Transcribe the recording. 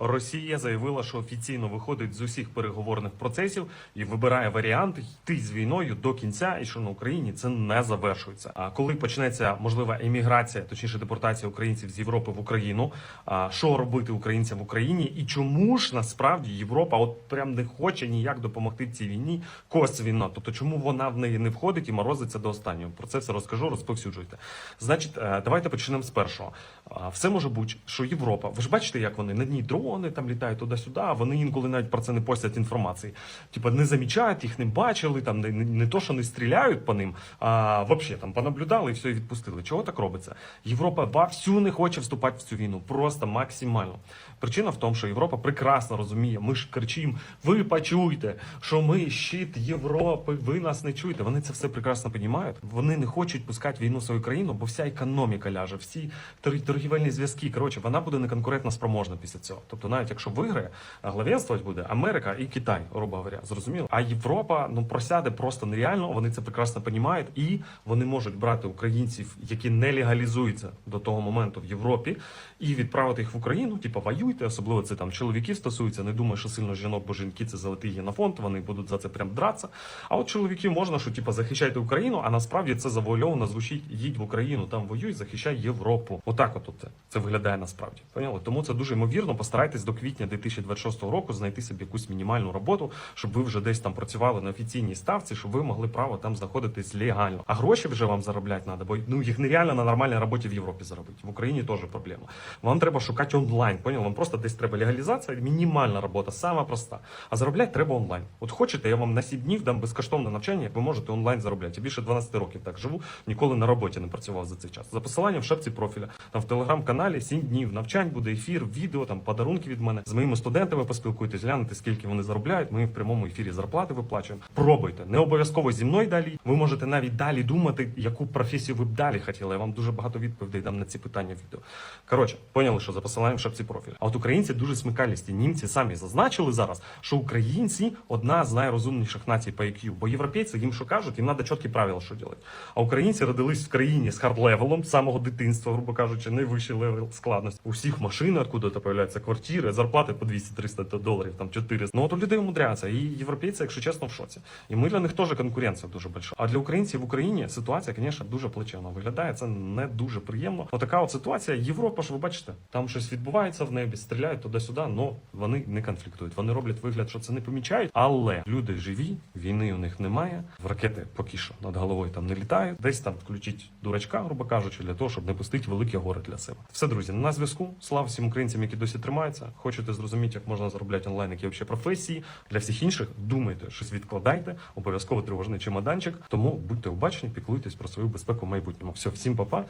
Росія заявила, що офіційно виходить з усіх переговорних процесів і вибирає варіант йти з війною до кінця, і що на Україні це не завершується. А коли почнеться можлива еміграція, точніше депортація українців з Європи в Україну, а що робити українцям в Україні, і чому ж насправді Європа от прям не хоче ніяк допомогти цій війні косвінно? Тобто, чому вона в неї не входить і морозиться до останнього? Про це все розкажу, розповсюджуйте. Значить, е, давайте почнемо з першого. Все може бути, що Європа, ви ж бачите, як вони на дні дрони там літають туди-сюди, вони інколи навіть про це не постять інформації. Типа не замічають, їх не бачили, там не, не, то, що не стріляють по ним, а взагалі там понаблюдали і все і відпустили. Чого так робиться? Європа вовсю не хоче вступати в цю війну, просто максимально. Причина в тому, що Європа прекрасно розуміє. Ми ж кричимо: ви почуйте, що ми щит Європи, ви нас не чуєте. Вони це все прекрасно розуміють. Вони не хочуть пускати війну в свою країну, бо вся економіка ляже, всі торгівельні зв'язки. Коротше, вона буде неконкурентно спроможна після цього. Тобто, навіть якщо виграє, а главенствувати буде Америка і Китай, грубо говоря, зрозуміло. А Європа ну просяде просто нереально. Вони це прекрасно розуміють, і вони можуть брати українців, які не легалізуються до того моменту в Європі, і відправити їх в Україну. Типу, воюйте, особливо це там чоловіків стосується. Не думаю, що сильно жінок, бо жінки це золотий генофонд, вони будуть за це прям дратися. А от чоловіків можна, що типу, захищайте Україну, а насправді це завуальовано звучить: їдь в Україну, там воюй, захищай Європу. Отак, от це, це виглядає насправді. Поняли? Тому це дуже ймовірно. Постарайтесь до квітня 2026 року знайти собі якусь мінімальну роботу, щоб ви вже десь там працювали на офіційній ставці, щоб ви могли право там знаходитись легально. А гроші вже вам заробляти треба, бо ну їх нереально на нормальній роботі в Європі заробити. В Україні теж проблема. Вам треба шукати онлайн. Поняли? Вам просто десь треба легалізація, мінімальна робота, сама проста. А заробляти треба онлайн. От хочете, я вам на 7 днів дам безкоштовне навчання, як ви можете онлайн заробляти. Я більше 12 років так живу, ніколи на роботі не працював за цей час. За посиланням в шапці профіля, там в телеграм-каналі 7 днів навчань, буде ефір, відео, там подарунки від мене. З моїми студентами поспілкуйтесь, глянете, скільки вони заробляють. Ми в прямому ефірі зарплати виплачуємо. Пробуйте. Не обов'язково зі мною далі. Ви можете навіть далі думати, яку професію ви б далі хотіли. Я вам дуже багато відповідей дам на ці питання відео. Коротше, поняли, що за посиланням в шапці профіля. А от українці дуже смикалісті. Німці самі зазначили зараз, що українці одна з найрозумніших націй по IQ. Бо європейці їм що кажуть, їм треба чіткі правила, що робити. А українці родились в країні з хард-левелом самого дитинства, грубо кажучи, найвищий левел складності. У всіх машин, откуда-то появляються квартири, зарплати по 200-300 доларів, там 400. Ну от у людей умудряються. І європейці, якщо чесно, в шоці. І ми для них теж конкуренція дуже большая. А для українців в Україні ситуація, звісно, дуже плачевна виглядає. Це не дуже приємно. Отака от ситуація. Європа ж ви бачите, там щось відбувається в небі, стріляють туди-сюди, але вони не конфліктують. Вони роблять вигляд, що це не помічають. Але люди живі, війни у них немає. В ракети поки що над головою там не літають. Десь там включить дурачка, грубо кажучи, для того, щоб не пустити велике горе для себе. Все, друзі, на зв'язку. Слава всім українцям, які досі тримаються. Хочете зрозуміти, як можна заробляти онлайн, які взагалі професії. Для всіх інших думайте, щось відкладайте, обов'язково тривожний чемоданчик. Тому будьте обачні, піклуйтесь про свою безпеку в майбутньому. Все, всім па-па.